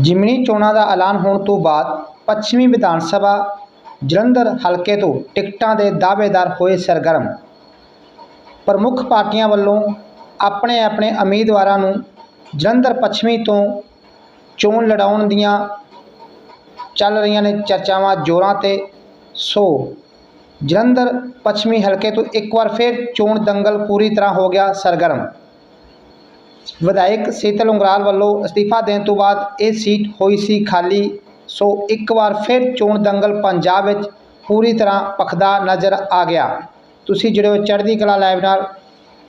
ਜ਼ਿਮਨੀ ਚੋਣਾਂ ਦਾ ਐਲਾਨ ਹੋਣ ਤੋਂ ਬਾਅਦ ਪੱਛਮੀ ਵਿਧਾਨ ਸਭਾ ਜਲੰਧਰ ਹਲਕੇ ਤੋਂ ਟਿਕਟਾਂ ਦੇ ਦਾਅਵੇਦਾਰ ਹੋਏ ਸਰਗਰਮ। ਪ੍ਰਮੁੱਖ ਪਾਰਟੀਆਂ ਵੱਲੋਂ ਆਪਣੇ ਆਪਣੇ ਉਮੀਦਵਾਰਾਂ ਨੂੰ ਜਲੰਧਰ ਪੱਛਮੀ ਤੋਂ ਚੋਣ ਲੜਾਉਣ ਦੀਆਂ ਚੱਲ ਰਹੀਆਂ ਨੇ ਚਰਚਾਵਾਂ ਜ਼ੋਰਾਂ ਤੇ। ਸੋ, ਜਲੰਧਰ ਪੱਛਮੀ ਹਲਕੇ ਤੋਂ ਇੱਕ ਵਾਰ ਫਿਰ ਚੋਣ ਦੰਗਲ ਪੂਰੀ ਤਰ੍ਹਾਂ ਹੋ ਗਿਆ ਸਰਗਰਮ। ਵਿਧਾਇਕ ਸੀਤਲ ਉਂਗਰਾਲ ਵੱਲੋਂ ਅਸਤੀਫਾ ਦੇਣ ਤੋਂ ਬਾਅਦ ਇਹ ਸੀਟ ਹੋਈ ਸੀ ਖਾਲੀ। ਸੋ ਇੱਕ ਵਾਰ ਫਿਰ ਚੋਣ ਦੰਗਲ ਪੰਜਾਬ ਵਿੱਚ ਪੂਰੀ ਤਰ੍ਹਾਂ ਪਖਦਾ ਨਜ਼ਰ ਆ ਗਿਆ। ਤੁਸੀਂ ਜਿਹੜੇ ਹੋ ਚੜ੍ਹਦੀ ਕਲਾ ਲਾਈਵ ਨਾਲ।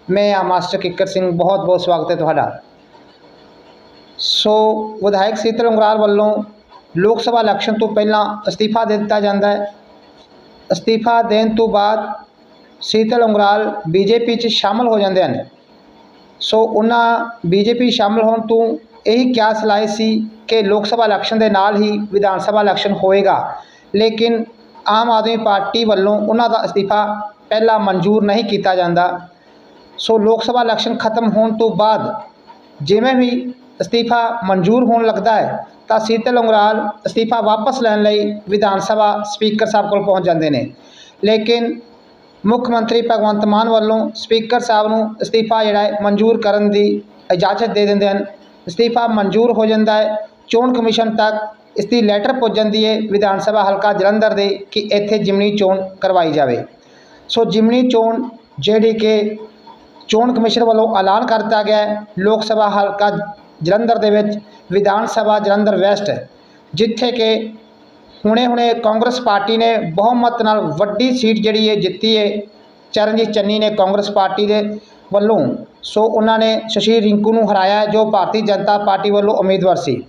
ਮੈਂ ਆ ਮਾਸਟਰ ਕਿੱਕਰ ਸਿੰਘ। ਬਹੁਤ ਬਹੁਤ ਸਵਾਗਤ ਹੈ ਤੁਹਾਡਾ। ਸੋ ਵਿਧਾਇਕ ਸੀਤਲ ਉਂਗਰਾਲ ਵੱਲੋਂ ਲੋਕ ਸਭਾ ਇਲੈਕਸ਼ਨ ਤੋਂ ਪਹਿਲਾਂ ਅਸਤੀਫਾ ਦੇ ਦਿੱਤਾ ਜਾਂਦਾ ਹੈ। ਅਸਤੀਫਾ ਦੇਣ ਤੋਂ ਬਾਅਦ ਸੀਤਲ ਉਂਗਰਾਲ ਬੀਜੇਪੀ 'ਚ ਸ਼ਾਮਲ ਹੋ ਜਾਂਦੇ ਹਨ। ਸੋ ਉਹਨਾਂ ਬੀਜੇਪੀ ਸ਼ਾਮਲ ਹੋਣ ਤੋਂ ਇਹੀ ਕਿਆਸ ਲਾਏ ਸੀ ਕਿ ਲੋਕ ਸਭਾ ਇਲੈਕਸ਼ਨ ਦੇ ਨਾਲ ਹੀ ਵਿਧਾਨ ਸਭਾ ਇਲੈਕਸ਼ਨ ਹੋਏਗਾ। ਲੇਕਿਨ ਆਮ ਆਦਮੀ ਪਾਰਟੀ ਵੱਲੋਂ ਉਹਨਾਂ ਦਾ ਅਸਤੀਫਾ ਪਹਿਲਾਂ ਮਨਜ਼ੂਰ ਨਹੀਂ ਕੀਤਾ ਜਾਂਦਾ। ਸੋ ਲੋਕ ਸਭਾ ਇਲੈਕਸ਼ਨ ਖਤਮ ਹੋਣ ਤੋਂ ਬਾਅਦ ਜਿਵੇਂ ਵੀ ਅਸਤੀਫਾ ਮਨਜ਼ੂਰ ਹੋਣ ਲੱਗਦਾ ਹੈ, ਤਾਂ ਸੀਤਲ ਉਂਗਰਾਲ ਅਸਤੀਫਾ ਵਾਪਸ ਲੈਣ ਲਈ ਵਿਧਾਨ ਸਭਾ ਸਪੀਕਰ ਸਾਹਿਬ ਕੋਲ ਪਹੁੰਚ ਜਾਂਦੇ ਨੇ। ਲੇਕਿਨ ਮੁੱਖ ਮੰਤਰੀ ਭਗਵੰਤ ਮਾਨ ਵੱਲੋਂ ਸਪੀਕਰ ਸਾਹਿਬ ਨੂੰ ਅਸਤੀਫਾ ਜਿਹੜਾ ਹੈ ਮਨਜ਼ੂਰ ਕਰਨ ਦੀ ਇਜਾਜ਼ਤ ਦੇ ਦਿੰਦੇ ਹਨ। ਅਸਤੀਫਾ ਮਨਜ਼ੂਰ ਹੋ ਜਾਂਦਾ ਹੈ। ਚੋਣ ਕਮਿਸ਼ਨ ਤੱਕ ਇਸ ਦੀ ਲੈਟਰ ਪੁੱਜ ਜਾਂਦੀ ਹੈ ਵਿਧਾਨ ਸਭਾ ਹਲਕਾ ਜਲੰਧਰ ਦੇ ਕਿ ਇੱਥੇ ਜਿਮਨੀ ਚੋਣ ਕਰਵਾਈ ਜਾਵੇ। ਸੋ ਜਿਮਨੀ ਚੋਣ ਜਿਹੜੀ ਕਿ ਚੋਣ ਕਮਿਸ਼ਨ ਵੱਲੋਂ ਐਲਾਨ ਕਰ ਦਿੱਤਾ ਗਿਆ ਹੈ, ਲੋਕ ਸਭਾ ਹਲਕਾ ਜਲੰਧਰ ਦੇ ਵਿੱਚ, ਵਿਧਾਨ ਸਭਾ ਜਲੰਧਰ ਵੈਸਟ, ਜਿੱਥੇ ਕਿ ਹੁਣੇ ਹੁਣੇ ਕਾਂਗਰਸ ਪਾਰਟੀ ਨੇ ਬਹੁਮਤ ਨਾਲ ਵੱਡੀ ਸੀਟ ਜਿਹੜੀ ਹੈ ਜਿੱਤੀ ਹੈ, ਚਰਨਜੀਤ ਚੰਨੀ ਨੇ ਕਾਂਗਰਸ ਪਾਰਟੀ ਦੇ ਵੱਲੋਂ। ਸੋ ਉਹਨਾਂ ਨੇ ਸ਼ਸ਼ੀ ਰਿੰਕੂ ਨੂੰ ਹਰਾਇਆ, ਜੋ ਭਾਰਤੀ ਜਨਤਾ ਪਾਰਟੀ ਵੱਲੋਂ ਉਮੀਦਵਾਰ ਸੀ।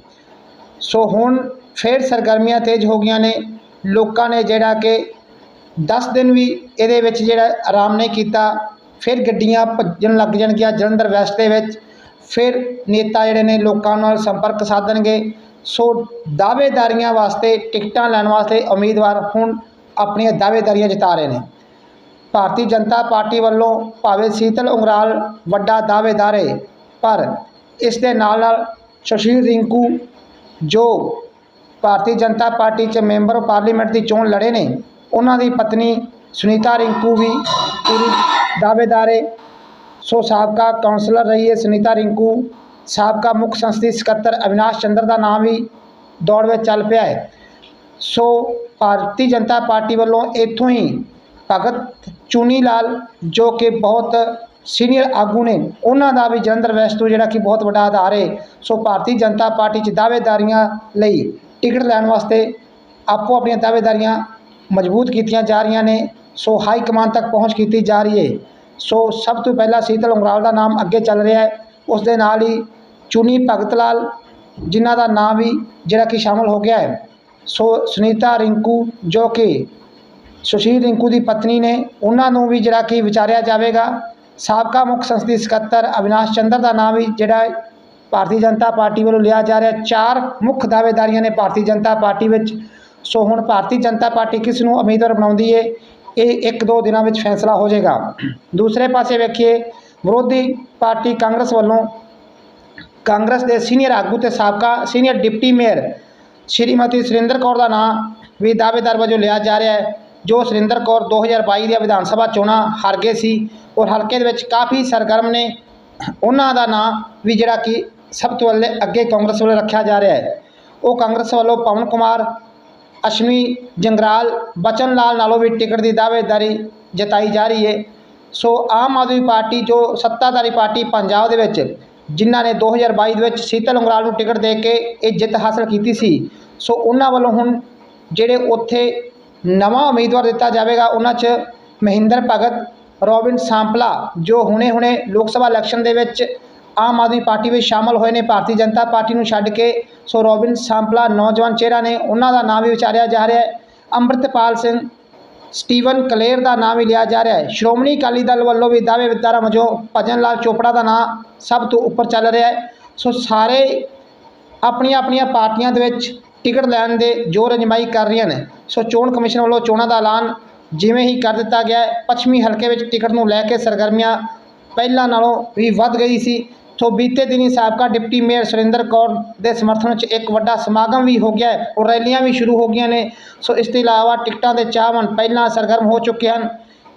ਸੋ ਹੁਣ ਫਿਰ ਸਰਗਰਮੀਆਂ ਤੇਜ਼ ਹੋ ਗਈਆਂ ਨੇ। ਲੋਕਾਂ ਨੇ ਜਿਹੜਾ ਕਿ 10 ਦਿਨ ਵੀ ਇਹਦੇ ਵਿੱਚ ਜਿਹੜਾ ਆਰਾਮ ਨਹੀਂ ਕੀਤਾ, ਫਿਰ ਗੱਡੀਆਂ ਭੱਜਣ ਲੱਗ ਜਾਣਗੀਆਂ ਜਲੰਧਰ ਵੈਸਟ ਦੇ ਵਿੱਚ। ਫਿਰ ਨੇਤਾ ਜਿਹੜੇ ਨੇ ਲੋਕਾਂ ਨਾਲ ਸੰਪਰਕ ਸਾਧਣਗੇ। ਸੋ ਦਾਅਵੇਦਾਰੀਆਂ ਵਾਸਤੇ, ਟਿਕਟਾਂ ਲੈਣ ਵਾਸਤੇ ਉਮੀਦਵਾਰ ਹੁਣ ਆਪਣੀਆਂ ਦਾਅਵੇਦਾਰੀਆਂ ਜਤਾ ਰਹੇ ਨੇ। ਭਾਰਤੀ ਜਨਤਾ ਪਾਰਟੀ ਵੱਲੋਂ ਭਾਵੇਂ ਸੀਤਲ ਉਂਗਰਾਲ ਵੱਡਾ ਦਾਅਵੇਦਾਰ ਹੈ ਪਰ ਇਸ ਦੇ ਨਾਲ ਨਾਲ ਸ਼ਸ਼ੀਰ ਰਿੰਕੂ ਜੋ ਭਾਰਤੀ ਜਨਤਾ ਪਾਰਟੀ 'ਚ ਮੈਂਬਰ ਆਫ ਪਾਰਲੀਮੈਂਟ ਦੀ ਚੋਣ ਲੜੇ ਨੇ, ਉਹਨਾਂ ਦੀ ਪਤਨੀ ਸੁਨੀਤਾ ਰਿੰਕੂ ਵੀ ਪੂਰੀ ਦਾਅਵੇਦਾਰ ਹੈ ਸੋ ਸਾਬਕਾ ਕਾਉਂਸਲਰ ਰਹੀ ਹੈ ਸੁਨੀਤਾ ਰਿੰਕੂ। ਸਾਬਕਾ ਮੁੱਖ ਸੰਸਦੀ ਸਕੱਤਰ ਅਵਿਨਾਸ਼ ਚੰਦਰ ਦਾ ਨਾਮ ਵੀ ਦੌੜ ਵਿੱਚ ਚੱਲ ਪਿਆ ਹੈ। ਸੋ ਭਾਰਤੀ ਜਨਤਾ ਪਾਰਟੀ ਵੱਲੋਂ ਇੱਥੋਂ ਹੀ ਭਗਤ ਚੂਨੀ ਲਾਲ ਜੋ ਕਿ ਬਹੁਤ ਸੀਨੀਅਰ ਆਗੂ ਨੇ, ਉਹਨਾਂ ਦਾ ਵੀ ਜਲੰਧਰ ਵੈਸਟ ਤੋਂ ਜਿਹੜਾ ਕਿ ਬਹੁਤ ਵੱਡਾ ਆਧਾਰ ਹੈ। ਸੋ ਭਾਰਤੀ ਜਨਤਾ ਪਾਰਟੀ 'ਚ ਦਾਅਵੇਦਾਰੀਆਂ ਲਈ ਟਿਕਟ ਲੈਣ ਵਾਸਤੇ ਆਪੋ ਆਪਣੀਆਂ ਦਾਅਵੇਦਾਰੀਆਂ ਮਜ਼ਬੂਤ ਕੀਤੀਆਂ ਜਾ ਰਹੀਆਂ ਨੇ। ਸੋ ਹਾਈ ਕਮਾਨ ਤੱਕ ਪਹੁੰਚ ਕੀਤੀ ਜਾ ਰਹੀ ਹੈ। ਸੋ ਸਭ ਤੋਂ ਪਹਿਲਾਂ ਸੀਤਲ ਉਂਗਰਾਲ ਦਾ ਨਾਮ ਅੱਗੇ ਚੱਲ ਰਿਹਾ ਹੈ। ਉਸ ਦੇ ਨਾਲ ਹੀ ਚੁਨੀ ਭਗਤ ਲਾਲ, ਜਿਨ੍ਹਾਂ ਦਾ ਨਾਮ ਵੀ ਜਿਹੜਾ ਕਿ ਸ਼ਾਮਲ ਹੋ ਗਿਆ ਹੈ। ਸੋ ਸੁਨੀਤਾ ਰਿੰਕੂ, ਜੋ ਕਿ ਸੁਸ਼ੀਲ ਰਿੰਕੂ ਦੀ ਪਤਨੀ ਨੇ, ਉਹਨਾਂ ਨੂੰ ਵੀ ਜਿਹੜਾ ਕਿ ਵਿਚਾਰਿਆ ਜਾਵੇਗਾ। ਸਾਬਕਾ ਮੁੱਖ ਸੰਸਦੀ ਸਕੱਤਰ ਅਵਿਨਾਸ਼ ਚੰਦਰ ਦਾ ਨਾਮ ਵੀ ਜਿਹੜਾ ਭਾਰਤੀ ਜਨਤਾ ਪਾਰਟੀ ਵੱਲੋਂ ਲਿਆ ਜਾ ਰਿਹਾ ਚਾਰ ਮੁੱਖ ਦਾਅਵੇਦਾਰੀਆਂ ਨੇ ਭਾਰਤੀ ਜਨਤਾ ਪਾਰਟੀ ਵਿੱਚ। ਸੋ ਹੁਣ ਭਾਰਤੀ ਜਨਤਾ ਪਾਰਟੀ ਕਿਸ ਨੂੰ ਉਮੀਦਵਾਰ ਬਣਾਉਂਦੀ ਹੈ ਇਹ ਇੱਕ ਦੋ ਦਿਨਾਂ ਵਿੱਚ ਫੈਸਲਾ ਹੋ ਜਾਏਗਾ। ਦੂਸਰੇ ਪਾਸੇ ਵੇਖੀਏ, ਵਿਰੋਧੀ ਪਾਰਟੀ ਕਾਂਗਰਸ ਵੱਲੋਂ ਕਾਂਗਰਸ ਦੇ ਸੀਨੀਅਰ ਆਗੂ ਤੇ ਸਾਬਕਾ senior deputy mayor Shrimati Surinder Kaur ਦਾ ਨਾਮ ਵੀ ਦਾਅਵੇਦਾਰ ਵਜੋਂ ਲਿਆ ਜਾ ਰਿਹਾ ਹੈ, ਜੋ ਸੁਰਿੰਦਰ ਕੌਰ 2022 ਦੀਆਂ ਵਿਧਾਨ ਸਭਾ ਚੋਣਾਂ ਹਾਰ ਗਏ ਸੀ ਔਰ ਹਲਕੇ ਦੇ ਵਿੱਚ ਕਾਫੀ ਸਰਗਰਮ ਨੇ। ਉਹਨਾਂ ਦਾ ਨਾਮ ਵੀ ਜਿਹੜਾ ਕਿ ਸਭ ਤੋਂ ਅੱਲੇ ਅੱਗੇ ਕਾਂਗਰਸ ਵੱਲੋਂ ਰੱਖਿਆ ਜਾ ਰਿਹਾ ਹੈ। ਉਹ ਕਾਂਗਰਸ ਵੱਲੋਂ ਪਵਨ ਕੁਮਾਰ ਅਸ਼ਵਨੀ ਜੰਗਰਾਲ, ਬਚਨ ਲਾਲ ਨਾਲੋਂ ਵੀ ਟਿਕਟ ਦੀ ਦਾਅਵੇਦਾਰੀ ਜਤਾਈ ਜਾ ਰਹੀ ਹੈ। ਸੋ ਆਮ ਆਦਮੀ ਪਾਰਟੀ ਜੋ ਸੱਤਾਧਾਰੀ ਪਾਰਟੀ ਪੰਜਾਬ ਦੇ ਵਿੱਚ ਜਿਨ੍ਹਾਂ ਨੇ 2022 ਦੇ ਵਿੱਚ ਸੀਤਲ ਉਂਗਰਾਲ ਨੂੰ ਟਿਕਟ ਦੇ ਕੇ ਇਹ ਜਿੱਤ ਹਾਸਲ ਕੀਤੀ ਸੀ। ਸੋ ਉਹਨਾਂ ਵੱਲੋਂ ਹੁਣ ਜਿਹੜੇ ਉੱਥੇ ਨਵਾਂ ਉਮੀਦਵਾਰ ਦਿੱਤਾ ਜਾਵੇਗਾ, ਉਹਨਾਂ 'ਚ ਮਹਿੰਦਰ ਭਗਤ, ਰੋਬਿਨ ਸਾਂਪਲਾ, ਜੋ ਹੁਣੇ-ਹੁਣੇ ਲੋਕ ਸਭਾ ਇਲੈਕਸ਼ਨ ਦੇ ਵਿੱਚ ਆਮ ਆਦਮੀ ਪਾਰਟੀ ਵਿੱਚ ਸ਼ਾਮਲ ਹੋਏ ਨੇ, ਭਾਰਤੀ ਜਨਤਾ ਪਾਰਟੀ ਨੂੰ ਛੱਡ ਕੇ। ਸੋ ਰੋਬਿਨ ਸਾਂਪਲਾ ਨੌਜਵਾਨ ਚਿਹਰਾ ਨੇ, ਉਹਨਾਂ ਦਾ ਨਾਮ ਵੀ ਵਿਚਾਰਿਆ ਜਾ ਰਿਹਾ ਹੈ। ਅੰਮ੍ਰਿਤਪਾਲ ਸਿੰਘ ਸਟੀਵਨ ਕਲੇਰ ਦਾ ਨਾਮ ਵੀ ਲਿਆ ਜਾ ਰਿਹਾ ਹੈ। ਸ਼੍ਰੋਮਣੀ ਅਕਾਲੀ ਦਲ ਵੱਲੋਂ ਵੀ ਦਾਅਵੇ ਦਾਅਵੇਦਾਰਾਂ ਵਜੋਂ ਭਜਨ ਲਾਲ ਚੋਪੜਾ ਦਾ ਨਾਮ ਸਭ ਤੋਂ ਉੱਪਰ ਚੱਲ ਰਿਹਾ ਹੈ। ਸੋ ਸਾਰੇ ਆਪਣੀਆਂ ਆਪਣੀਆਂ ਪਾਰਟੀਆਂ ਦੇ ਵਿੱਚ ਟਿਕਟ ਲੈਣ ਦੇ ਜੋਰ ਅਜਮਾਈ ਕਰ ਰਹੀਆਂ ਨੇ। ਸੋ ਚੋਣ ਕਮਿਸ਼ਨ ਵੱਲੋਂ ਚੋਣਾਂ ਦਾ ਐਲਾਨ ਜਿਵੇਂ ਹੀ ਕਰ ਦਿੱਤਾ ਗਿਆ ਹੈ, ਪੱਛਮੀ ਹਲਕੇ ਵਿੱਚ ਟਿਕਟ ਨੂੰ ਲੈ ਕੇ ਸਰਗਰਮੀਆਂ ਪਹਿਲਾਂ ਨਾਲੋਂ ਵੀ ਵੱਧ ਗਈ ਸੀ। ਸੋ ਬੀਤੇ ਦਿਨੀ ਸਾਬਕਾ ਡਿਪਟੀ ਮੇਅਰ ਸੁਰਿੰਦਰ ਕੌਰ ਦੇ ਸਮਰਥਨ ਵਿੱਚ ਇੱਕ ਵੱਡਾ ਸਮਾਗਮ ਵੀ ਹੋ ਗਿਆ ਹੈ ਔਰ ਰੈਲੀਆਂ ਵੀ ਸ਼ੁਰੂ ਹੋ ਗਈਆਂ ਨੇ। ਸੋ ਇਸ ਤੋਂ ਇਲਾਵਾ ਟਿਕਟਾਂ ਦੇ ਚਾਹਵਨ ਪਹਿਲਾਂ ਸਰਗਰਮ ਹੋ ਚੁੱਕੇ ਹਨ।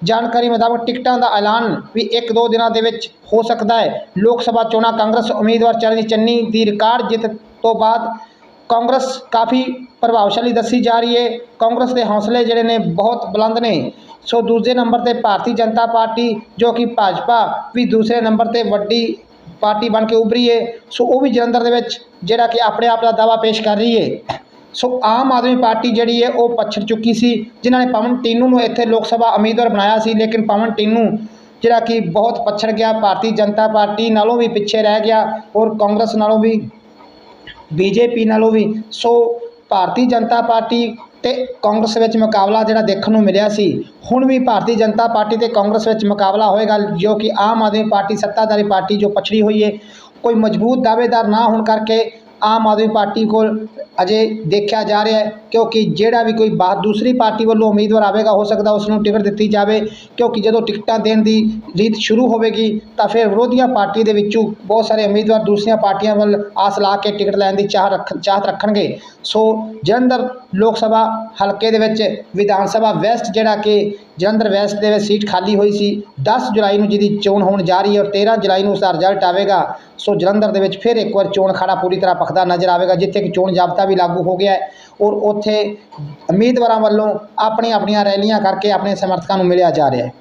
ਜਾਣਕਾਰੀ ਮੁਤਾਬਕ ਟਿਕਟਾਂ ਦਾ ਐਲਾਨ ਵੀ ਇੱਕ ਦੋ ਦਿਨਾਂ ਦੇ ਵਿੱਚ ਹੋ ਸਕਦਾ ਹੈ। ਲੋਕ ਸਭਾ ਚੋਣਾਂ ਕਾਂਗਰਸ ਉਮੀਦਵਾਰ ਚਰਨਜੀਤ ਚੰਨੀ ਦੀ ਰਿਕਾਰਡ ਜਿੱਤ ਤੋਂ ਬਾਅਦ ਕਾਂਗਰਸ ਕਾਫੀ ਪ੍ਰਭਾਵਸ਼ਾਲੀ ਦੱਸੀ ਜਾ ਰਹੀ ਹੈ। ਕਾਂਗਰਸ ਦੇ ਹੌਸਲੇ ਜਿਹੜੇ ਨੇ ਬਹੁਤ ਬੁਲੰਦ ਨੇ। ਸੋ ਦੂਜੇ ਨੰਬਰ ਤੇ ਭਾਰਤੀ ਜਨਤਾ ਪਾਰਟੀ ਜੋ ਕਿ ਭਾਜਪਾ ਵੀ ਦੂਸਰੇ ਨੰਬਰ ਤੇ ਵੱਡੀ ਪਾਰਟੀ ਬਣ ਕੇ ਉੱਭਰੀ ਹੈ ਸੋ ਉਹ ਵੀ ਜਲੰਧਰ ਦੇ ਵਿੱਚ, ਜਿਹੜਾ ਕਿ ਆਪਣੇ ਆਪ ਦਾ ਦਾਵਾ ਪੇਸ਼ ਕਰ ਰਹੀ ਹੈ ਸੋ ਆਮ ਆਦਮੀ ਪਾਰਟੀ ਜਿਹੜੀ ਹੈ ਉਹ ਪਛੜ ਚੁੱਕੀ ਸੀ। ਜਿਨ੍ਹਾਂ ਨੇ ਪਵਨ ਟੀਨੂ ਨੂੰ ਇੱਥੇ ਲੋਕ ਸਭਾ ਉਮੀਦਵਾਰ ਬਣਾਇਆ ਸੀ, ਲੇਕਿਨ ਪਵਨ ਟੀਨੂ, ਜਿਹੜਾ ਕਿ ਬਹੁਤ ਪਛੜ ਗਿਆ, ਭਾਰਤੀ ਜਨਤਾ ਪਾਰਟੀ ਨਾਲੋਂ ਵੀ ਪਿੱਛੇ ਰਹਿ ਗਿਆ ਔਰ ਕਾਂਗਰਸ ਨਾਲੋਂ ਵੀ, ਬੀਜੇਪੀ ਨਾਲੋਂ ਵੀ। ਸੋ ਭਾਰਤੀ ਜਨਤਾ ਪਾਰਟੀ ਤੇ ਕਾਂਗਰਸ ਵਿੱਚ ਮੁਕਾਬਲਾ ਜਿਹੜਾ ਦੇਖਣ ਨੂੰ ਮਿਲਿਆ ਸੀ, ਹੁਣ ਵੀ ਭਾਰਤੀ ਜਨਤਾ ਪਾਰਟੀ ਤੇ ਕਾਂਗਰਸ ਵਿੱਚ ਮੁਕਾਬਲਾ ਹੋਏਗਾ, ਜੋ ਕਿ ਆਮ ਆਦਮੀ ਪਾਰਟੀ, ਸੱਤਾਧਾਰੀ ਪਾਰਟੀ ਜੋ ਪਛੜੀ ਹੋਈ ਹੈ ਕੋਈ ਮਜ਼ਬੂਤ ਦਾਅਵੇਦਾਰ ਨਾ ਹੋਣ ਕਰਕੇ ਆਮ ਆਦਮੀ ਪਾਰਟੀ ਕੋਲ ਅਜੇ ਦੇਖਿਆ ਜਾ ਰਿਹਾ ਹੈ, ਕਿਉਂਕਿ ਜਿਹੜਾ ਵੀ ਕੋਈ ਬਾਹਰ ਦੂਸਰੀ ਪਾਰਟੀ ਵੱਲੋਂ ਉਮੀਦਵਾਰ ਆਵੇਗਾ, ਹੋ ਸਕਦਾ ਉਸ ਨੂੰ ਟਿਕਟ ਦਿੱਤੀ ਜਾਵੇ, ਕਿਉਂਕਿ ਜਦੋਂ ਟਿਕਟਾਂ ਦੇਣ ਦੀ ਰੀਤ ਸ਼ੁਰੂ ਹੋਵੇਗੀ, ਤਾਂ ਫਿਰ ਵਿਰੋਧੀਆਂ ਪਾਰਟੀ ਦੇ ਵਿੱਚੋਂ ਬਹੁਤ ਸਾਰੇ ਉਮੀਦਵਾਰ ਦੂਸਰੀਆਂ ਪਾਰਟੀਆਂ ਵੱਲ ਆਸ ਲਾ ਕੇ ਟਿਕਟ ਲੈਣ ਦੀ ਚਾਹ ਰੱਖ, ਚਾਹਤ ਰੱਖਣਗੇ। ਸੋ ਜਲੰਧਰ ਲੋਕ ਸਭਾ ਹਲਕੇ ਦੇ ਵਿੱਚ ਵਿਧਾਨ ਸਭਾ ਵੈਸਟ ਜਿਹੜਾ ਕਿ ਜਲੰਧਰ ਵੈਸਟ ਦੇ ਵਿੱਚ ਸੀਟ ਖਾਲੀ ਹੋਈ ਸੀ 10 ਜੁਲਾਈ ਨੂੰ ਜਿਹਦੀ ਚੋਣ ਹੋਣ ਜਾ ਰਹੀ ਹੈ ਔਰ 13 ਜੁਲਾਈ ਨੂੰ ਉਸ ਦਾ ਰਿਜ਼ਲਟ ਆਵੇਗਾ, ਸੋ ਜਲੰਧਰ ਦੇ ਵਿੱਚ ਫਿਰ ਇੱਕ ਵਾਰ ਚੋਣ ਖਾੜਾ ਪੂਰੀ ਤਰ੍ਹਾਂ ਪੱਕਦਾ ਨਜ਼ਰ ਆਵੇਗਾ, ਜਿੱਥੇ ਕਿ ਚੋਣ ਜਾਬਤਾ ਵੀ ਲਾਗੂ ਹੋ ਗਿਆ ਹੈ ਔਰ ਉੱਥੇ ਉਮੀਦਵਾਰਾਂ ਵੱਲੋਂ ਆਪਣੀਆਂ ਆਪਣੀਆਂ ਰੈਲੀਆਂ ਕਰਕੇ ਆਪਣੇ ਸਮਰਥਕਾਂ ਨੂੰ ਮਿਲਿਆ ਜਾ ਰਿਹਾ ਹੈ।